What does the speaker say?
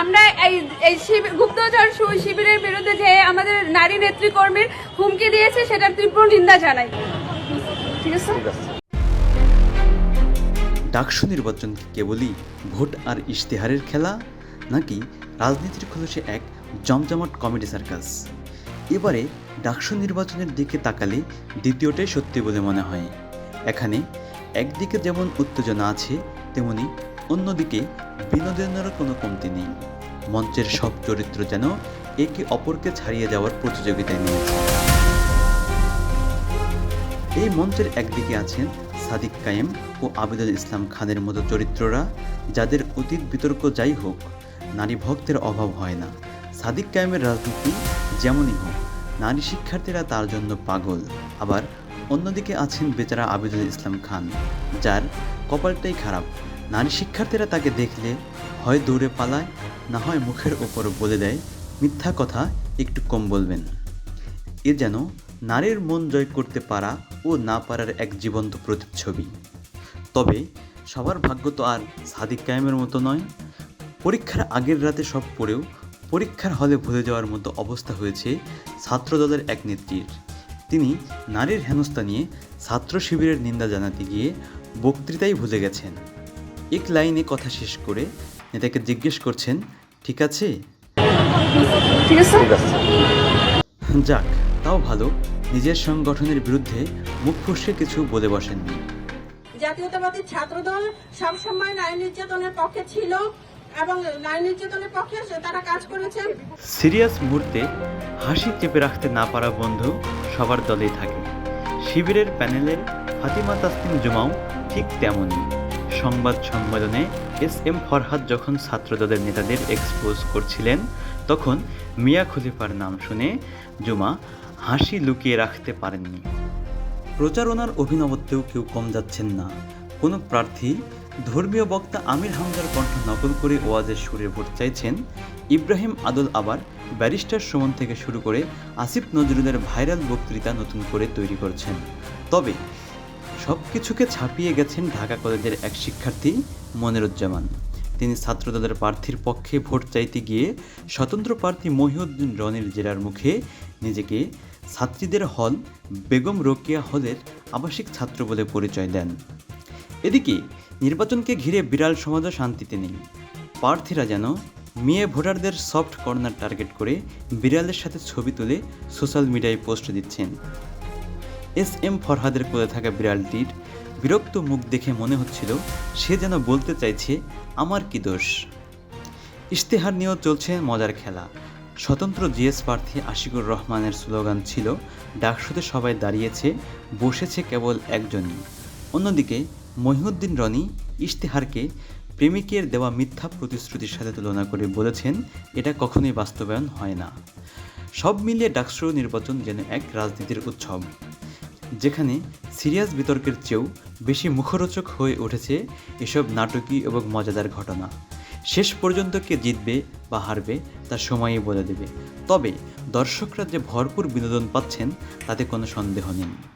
আমরা এই এই গুপ্তচর শিবিরের বিরুদ্ধে যে আমাদের নারী নেতৃকর্মীর হুমকি দিয়েছে, সেটার তীব্র নিন্দা জানাই। ঠিক আছে? ডাকসু নির্বাচন কেবলই ভোট আর ইশতেহারের খেলা, নাকি রাজনীতির খোলসে এক জমজমাট কমেডি সার্কাস? এবারে ডাকসু নির্বাচনের দিকে তাকালে দ্বিতীয়টাই সত্যি বলে মনে হয়। এখানে একদিকে যেমন উত্তেজনা আছে, তেমনি অন্যদিকে বিনোদনেরও কোনো কমতি নেই। মঞ্চের সব চরিত্র যেন একে অপরকে ছাড়িয়ে যাওয়ার প্রতিযোগিতায় নেমেছে। এই মঞ্চের একদিকে আছেন সাদিক কায়েম ও আবিদুল ইসলাম খানের মতো চরিত্ররা, যাদের অতীত বিতর্ক যাই হোক, নারী ভক্তের অভাব হয় না। সাদিক কায়েমের রাজনীতি যেমনই হোক, নারী শিক্ষার্থীরা তার জন্য পাগল। আবার অন্যদিকে আছেন বেচারা আবিদুল ইসলাম খান, যার কপালটাই খারাপ। নারী শিক্ষার্থীরা তাকে দেখলে হয় দৌড়ে পালায়, না হয় মুখের ওপর বলে দেয়, মিথ্যা কথা একটু কম বলবেন। এ যেন নারীর মন জয় করতে পারা ও না পারার এক জীবন্ত প্রতিচ্ছবি। তবে সবার ভাগ্য তো আর সাদিক কায়েমের মতো নয়। পরীক্ষার আগের রাতে সব পড়েও পরীক্ষার হলে ভুলে যাওয়ার মতো অবস্থা হয়েছে ছাত্রদলের এক নেত্রীর। তিনি নারীর হেনস্থা নিয়ে ছাত্র শিবিরের নিন্দা জানাতে গিয়ে বক্তৃতাই ভুলে গেছেন। এক লাইনে কথা শেষ করে নেতাকে জিজ্ঞেস করছেন ঠিক আছে? ঠিক আছে। যাক তাও ভালো। নিজের সংগঠনের বিরুদ্ধে মুখ ফুসকে কিছু বলে বসেননি। জাতীয়তাবাদী ছাত্রদল সবসময় নারী নির্যাতনের পক্ষে ছিল এবং নারী নির্যাতনের পক্ষে তারা কাজ করেছেন সিরিয়াস মুহূর্তে হাসি চেপে রাখতে না পারা বন্ধু সবার দলেই থাকে। শিবিরের প্যানেলের ফাতিমা তাসলিম জুমাও ঠিক তেমনই। সংবাদ সম্মেলনে এস এম ফরহাদ যখন ছাত্রদলের নেতাদের এক্সপোজ করছিলেন, তখন মিয়া খলিফার নাম শুনে জুমা হাসি লুকিয়ে রাখতে পারেননি। প্রচারণার অভিনবত্বেও কেউ কম যাচ্ছেন না। কোনো প্রার্থী ধর্মীয় বক্তা আমির হামজার কণ্ঠ নকল করে ওয়াজের সুরে ভোট চাইছেন, ইব্রাহিম আদল আবার ব্যারিস্টার সুমন থেকে শুরু করে আসিফ নজরুলের ভাইরাল বক্তৃতা নতুন করে তৈরি করছেন। তবে সব কিছুকে ছাপিয়ে গেছেন ঢাকা কলেজের এক শিক্ষার্থী মনিরুজ্জামান। তিনি ছাত্রদলের প্রার্থীর পক্ষে ভোট চাইতে গিয়ে স্বতন্ত্র প্রার্থী মহিউদ্দিন রনির জেরার মুখে নিজেকে ছাত্রীদের হল বেগম রোকেয়া হলের আবাসিক ছাত্র বলে পরিচয় দেন। এদিকে নির্বাচনকে ঘিরে বিড়াল সমাজও শান্তিতে নেই। প্রার্থীরা যেন মেয়ে ভোটারদের সফট কর্নার টার্গেট করে বিড়ালের সাথে ছবি তুলে সোশ্যাল মিডিয়ায় পোস্ট দিচ্ছেন। এস এম ফরহাদের কোলে থাকা বিড়ালটির বিরক্ত মুখ দেখে মনে হচ্ছিল সে যেন বলতে চাইছে, আমার কি দোষ? ইশতেহার নিয়েও চলছে মজার খেলা। স্বতন্ত্র জিএস প্রার্থী আশিকুর রহমানের স্লোগান ছিল, ডাকসুতে সবাই দাঁড়িয়েছে, বসেছে কেবল একজনই। অন্যদিকে মহিউদ্দিন রনি ইশতেহারকে প্রেমিকের দেওয়া মিথ্যা প্রতিশ্রুতির সাথে তুলনা করে বলেছেন, এটা কখনোই বাস্তবায়ন হয় না। সব মিলিয়ে ডাকসু নির্বাচন যেন এক রাজনীতির উৎসব। যেখানে সিরিয়াস বিতর্কের চেয়েও বেশি মুখরোচক হয়ে উঠেছে এসব নাটকীয় এবং মজাদার ঘটনা। শেষ পর্যন্ত কে জিতবে বা হারবে তা সময়ই বলে দেবে। তবে দর্শকরা যে ভরপুর বিনোদন পাচ্ছেন, তাতে কোনো সন্দেহ নেই।